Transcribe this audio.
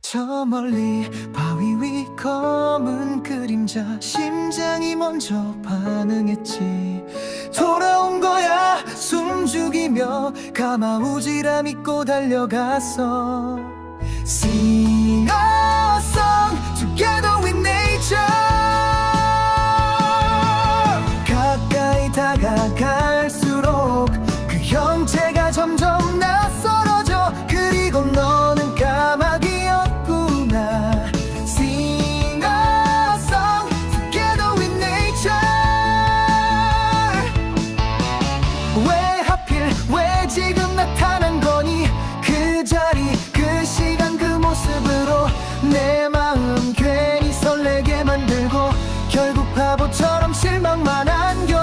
저 멀리 바위 위 검은 그림자 심장이 먼저 반응했지. 돌아온 거야 숨죽이며 가마우지라 믿고 달려갔어 Sing a song together with nature. 가까이 다가갈 결국 바보처럼 실망만 안겨